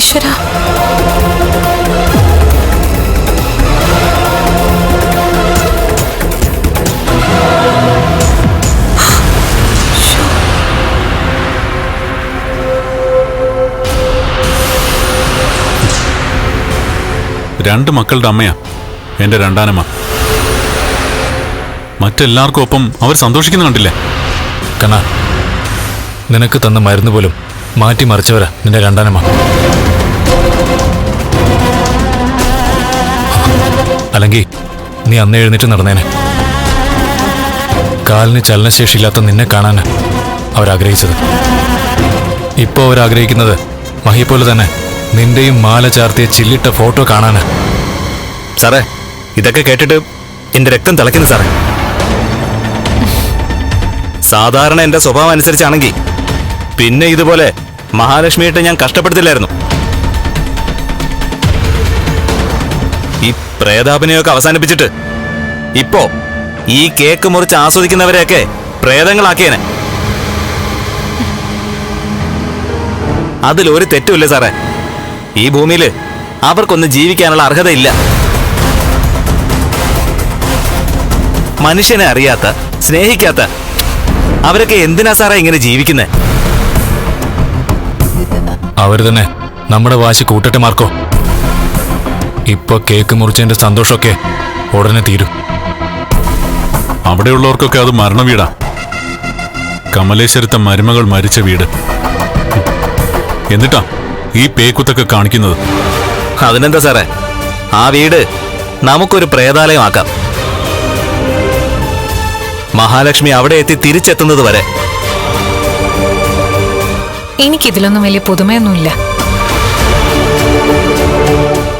ഈശ്വര. രണ്ട് മക്കളുടെ അമ്മയാ. എന്റെ രണ്ടാനമ്മ. മറ്റെല്ലാവർക്കും ഒപ്പം അവർ സന്തോഷിക്കുന്ന കണ്ടില്ലേ? കണ്ണ നിനക്ക് തന്ന മരുന്ന് പോലും മാറ്റി മറിച്ചവരാ നിന്റെ രണ്ടാനമ്മ അല്ലെങ്കിൽ നീ അന്ന് എഴുന്നേറ്റ് നടന്നേനെ. കാലിന് ചലനശേഷിയില്ലാത്ത നിന്നെ കാണാനാ അവരാഗ്രഹിച്ചത്. ഇപ്പോൾ അവരാഗ്രഹിക്കുന്നത് പോലെ തന്നെ നിന്റെയും മാല ചാർത്തിയ ചില്ലിട്ട ഫോട്ടോ കാണാനാ. സാറേ ഇതൊക്കെ കേട്ടിട്ട് എന്റെ രക്തം തിളയ്ക്കുന്നു സാറേ. സാധാരണ എന്റെ സ്വഭാവം അനുസരിച്ചാണെങ്കിൽ പിന്നെ ഇതുപോലെ മഹാലക്ഷ്മിയായിട്ട് ഞാൻ കഷ്ടപ്പെടുത്തില്ലായിരുന്നു. ഈ പ്രേതാഭിനയൊക്കെ അവസാനിപ്പിച്ചിട്ട് ഇപ്പോ ഈ കേക്ക് മുറിച്ച് ആസ്വദിക്കുന്നവരെയൊക്കെ പ്രേതങ്ങളാക്കിയനെ. അതിലൊരു തെറ്റുമില്ല സാറേ. ഈ ഭൂമിയിൽ അവർക്കൊന്ന് ജീവിക്കാനുള്ള അർഹതയില്ല. മനുഷ്യനെ അറിയാത്ത സ്നേഹിക്കാത്ത അവരൊക്കെ എന്തിനാ സാറേ ഇങ്ങനെ ജീവിക്കുന്നേ? അവർ തന്നെ നമ്മുടെ വാശി കൂട്ടട്ടെ മാർക്കോ. ഇപ്പൊ കേക്ക് മുറിച്ചതിന്റെ സന്തോഷമൊക്കെ ഉടനെ തീരും. അവിടെയുള്ളവർക്കൊക്കെ അത് മരണവീടാ. കമലേശ്വരത്തെ മരുമകൾ മരിച്ച വീട്. എന്നിട്ടാ ഈ പേക്കുത്തൊക്കെ കാണിക്കുന്നത്? അതിനെന്താ സാറേ? ആ വീട് നമുക്കൊരു പ്രേതാലയമാക്കാം മഹാലക്ഷ്മി അവിടെ എത്തി തിരിച്ചെത്തുന്നത് വരെ എനിക്കിതിലൊന്നും വലിയ പുതുമയൊന്നുമില്ല.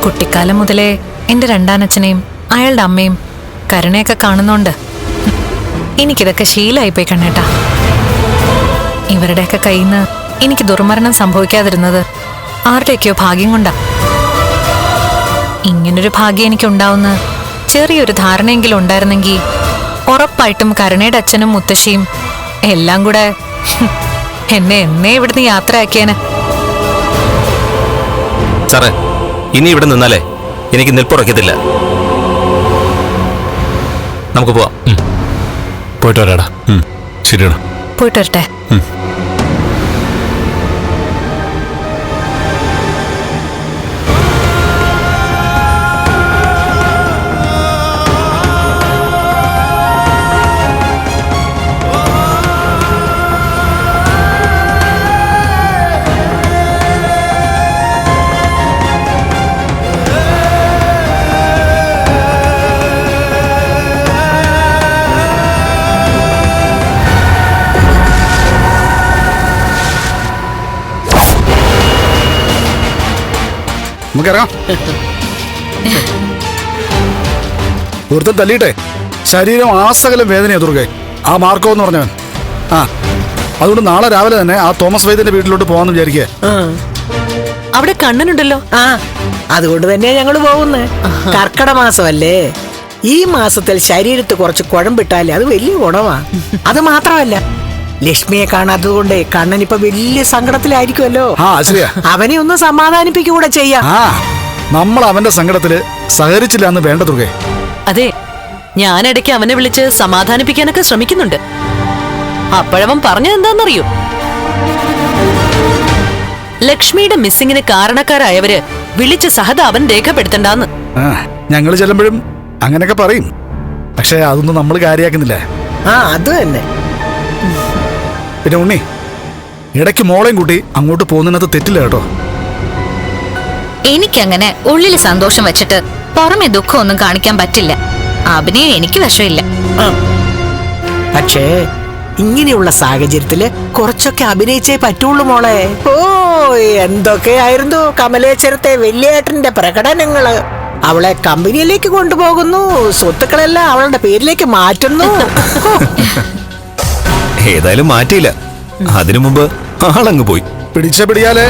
കുട്ടിക്കാലം മുതലേ എന്റെ രണ്ടാനച്ഛനെയും അയാളുടെ അമ്മയും കരുണയൊക്കെ കാണുന്നുണ്ട് എനിക്കിതൊക്കെ ശീലായി പോയി കണ്ണേട്ടാ. ഇവരുടെയൊക്കെ കയ്യിൽ നിന്ന് എനിക്ക് ദുർമരണം സംഭവിക്കാതിരുന്നത് ആരുടെയൊക്കെയോ ഭാഗ്യം കൊണ്ടാ. ഇങ്ങനൊരു ഭാഗ്യം എനിക്കുണ്ടാവുന്ന ചെറിയൊരു ധാരണയെങ്കിലും ഉണ്ടായിരുന്നെങ്കിൽ ഉറപ്പായിട്ടും കരുണയുടെ അച്ഛനും മുത്തശ്ശിയും എല്ലാം കൂടെ എന്നെ എന്നേ ഇവിടുന്ന് യാത്രയാക്കിയേനെ. സാറേ ഇനി ഇവിടെ നിന്നാലേ എനിക്ക് നിൽപ്പുറക്കത്തില്ല നമുക്ക് പോവാം. പോയിട്ട് വരാടാ. ഉം, പോയിട്ട് വരട്ടെ. നമുക്കിറങ്ങാം. ഒരുത്തൻ തല്ലിയിട്ടെ. ശരീരം ആസകലം വേദനയാ ദുർഗെ. ആ മാർക്കോ എന്ന് പറഞ്ഞവൻ. ആ അതുകൊണ്ട് നാളെ രാവിലെ തന്നെ ആ തോമസ് വൈദ്യന്റെ വീട്ടിലോട്ട് പോവാന്ന് വിചാരിക്കുക അവിടെ കണ്ണനുണ്ടല്ലോ. ആ അതുകൊണ്ട് തന്നെയാ ഞങ്ങൾ പോകുന്നത് കർക്കട മാസമല്ലേ? ഈ മാസത്തിൽ ശരീരത്ത് കുറച്ച് കുഴമ്പിട്ടാലേ അത് വലിയ ഗുണമാ അത് മാത്രമല്ല ലക്ഷ്മിയെ കാണാത്തത് കൊണ്ട് കണ്ണൻ ഇപ്പൊ വലിയ സങ്കടത്തിലായിരിക്കുമല്ലോ ആ ശരിയാ. അവനെ ഒന്ന് സമാധാനിപ്പിക്കൂടെ ചെയ്യാം. ആ നമ്മൾ അവന്റെ സങ്കടത്തിൽ സഹകരിച്ചില്ല എന്ന് വേണ്ട തുക അതെ ഞാൻ ഇടയ്ക്ക് അവനെ വിളിച്ച് സമാധാനിപ്പിക്കാനൊക്കെ ശ്രമിക്കുന്നുണ്ട്. അപ്പോഴവൻ പറഞ്ഞത് എന്താണെന്നറിയോ? ലക്ഷ്മിയുടെ മിസ്സിങ്ങിന് കാരണക്കാരായവര് വിളിച്ച് സഹതാപൻ രേഖപ്പെടുത്തണ്ടെന്ന്. ആ ഞങ്ങൾ ചെല്ലുമ്പോഴും അങ്ങനെയൊക്കെ പറയും. പക്ഷെ അതൊന്നും നമ്മൾ കാര്യമാക്കുന്നില്ല ആ അത് തന്നെ. പിന്നെ ഉണ്ണി ഇടയ്ക്ക് മോളെയും കൂട്ടി അങ്ങോട്ട് പോകുന്നതിനകത്ത് തെറ്റില്ല കേട്ടോ. എനിക്കങ്ങനെ ഉള്ളിൽ സന്തോഷം വെച്ചിട്ട് പുറമെ ദുഃഖമൊന്നും കാണിക്കാൻ പറ്റില്ല. അഭിനയം എനിക്ക് വിഷമില്ല പക്ഷേ ഇങ്ങനെയുള്ള സാഹചര്യത്തിൽ കുറച്ചൊക്കെ അഭിനയിച്ചേ പറ്റുള്ളൂ മോളെ. ഓ എന്തൊക്കെയായിരുന്നു കമലേശ്വരത്തെ വലിയേട്ടന്റെ പ്രകടനങ്ങൾ. അവളെ കമ്പനിയിലേക്ക് കൊണ്ടുപോകുന്നു സ്വത്തുക്കളെല്ലാം അവളുടെ പേരിലേക്ക് മാറ്റുന്നു. ഏതായാലും മാറ്റിയില്ല. അതിനു മുമ്പ് ആളങ്ങ് പോയി. പിടിച്ച പിടിയാലേ.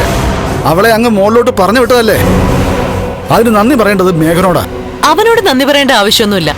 അവളെ അങ്ങ് മുകളിലോട്ട് പറഞ്ഞു വിട്ടതല്ലേ? അതിന് നന്ദി പറയേണ്ടത് മേഘനോടാ. അവനോട് നന്ദി പറയേണ്ട ആവശ്യമൊന്നുമില്ല.